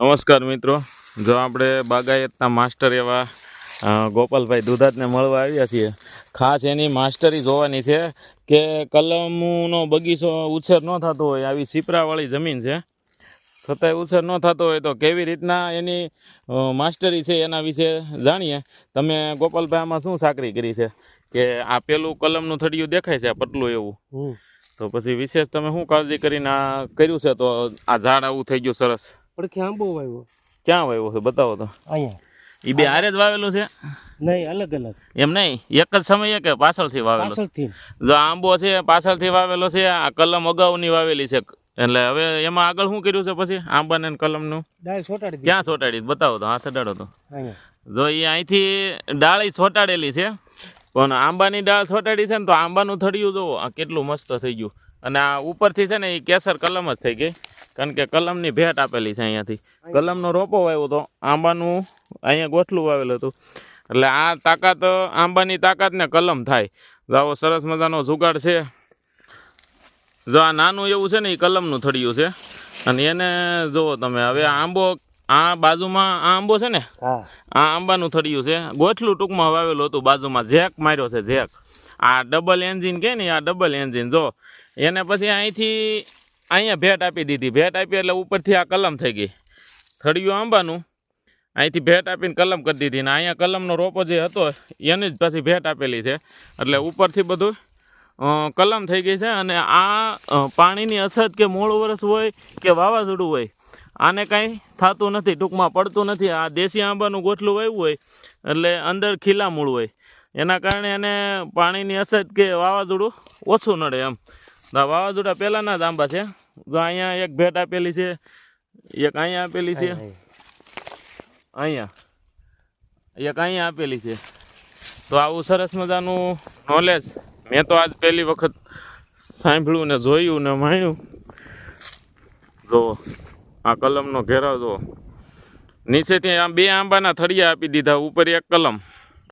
નમસ્કાર મિત્રો. જો આપણે બાગાયતના માસ્ટર એવા ગોપાલભાઈ દુધાતને મળવા આવ્યા છીએ. ખાસ એની માસ્ટરી જોવાની છે કે કલમનો બગીચો ઉછેર ન થતો હોય આવી સીપરાવાળી જમીન છે. છતાંય ઉછેર ન થતો હોય તો કેવી રીતના એની માસ્ટરી છે એના વિશે જાણીએ. તમે ગોપાલભાઈ આમાં શું સાકરી કરી છે? કે આ પેલું કલમનું થડિયું દેખાય છે આ પતલું એવું? તો પછી વિશેષ તમે શું કાળજી કરીને આ કર્યું છે? તો આ ઝાડ આવું થઈ ગયું સરસ. પડખે આંબો વાવ્યો ક્યાં વાવ્યો છે? બતાવો તો. અહીંયા. એ બે હારે જ વાવેલું છે? નહીં અલગ અલગ. એમ નહીં? એક જ સમયે કે પાછળથી વાવેલો? પાછળથી. જો આંબો છે પાછળથી વાવેલો છે આ કલમ અગાઉની વાવેલી છે. એટલે હવે એમાં આગળ શું કર્યું છે પછી? આંબાને ને કલમનું? ડાળ છોટાડી ક્યાં છોટાડી બતાવો તો હાથ અડાડો તો. જો એ અહીંથી ડાળી ચોટાડેલી છે પણ આંબાની ડાળ છોટાડી છે ને તો આંબાનું થડિયું જુઓ આ કેટલું મસ્ત થઈ ગયું. અને આ ઉપરથી છે ને એ કેસર કલમ જ થઈ ગઈ. કારણ કે કલમની ભેટ આપેલી છે અહીંયાથી. કલમનો રોપો વાવ્યો હતો આંબાનું અહીંયા ગોઠલું વાવેલું હતું. એટલે આ તાકાત આંબાની તાકાત ને કલમ થાય. આવો સરસ મજાનો જુગાડ છે. જો આ નાનું એવું છે ને એ કલમનું થડિયું છે. અને એને જુઓ તમે હવે આંબો આ બાજુમાં આ આંબો છે ને આ આંબાનું થડિયું છે. ગોઠલું ટૂંકમાં વાવેલું હતું બાજુમાં જેક માર્યો છે જેક. આ ડબલ એન્જિન કે ને આ ડબલ એન્જિન જો. એને પછી અહીંથી અહીંયા ભેટ આપી દીધી. ભેટ આપી એટલે ઉપરથી આ કલમ થઈ ગઈ. થળિયું આંબાનું. અહીંથી ભેટ આપીને કલમ કરી દીધી. ને અહીંયા કલમનો રોપો જે હતો, એની જ પછી ભેટ આપેલી છે. એટલે ઉપરથી બધું કલમ થઈ ગઈ છે અને આ પાણીની અછત કે મૂળ વરસ હોય કે વાવાઝોડું હોય, આને કાંઈ થતું નથી, ટૂંકમાં પડતું નથી. આ દેશી આંબાનું ગોઠલું વાવ્યું હોય, એટલે અંદર ખીલા મૂળ હોય. એના કારણે એને પાણીની અછત કે વાવાઝોડું ઓછું નડે એમ. વાવાઝોડા પહેલાંના જ આંબા છે. જો અહીંયા એક ભેટ આપેલી છે એક અહીંયા આપેલી છે. અહીંયા એક અહીંયા આપેલી છે. તો આવું સરસ મજાનું નોલેજ મેં તો આજ પહેલી વખત સાંભળ્યું ને જોયું ને માણ્યું. જુઓ આ કલમનો ઘેરાવ જુઓ નીચેથી આ બે આંબાના થળિયા આપી દીધા ઉપર એક કલમ.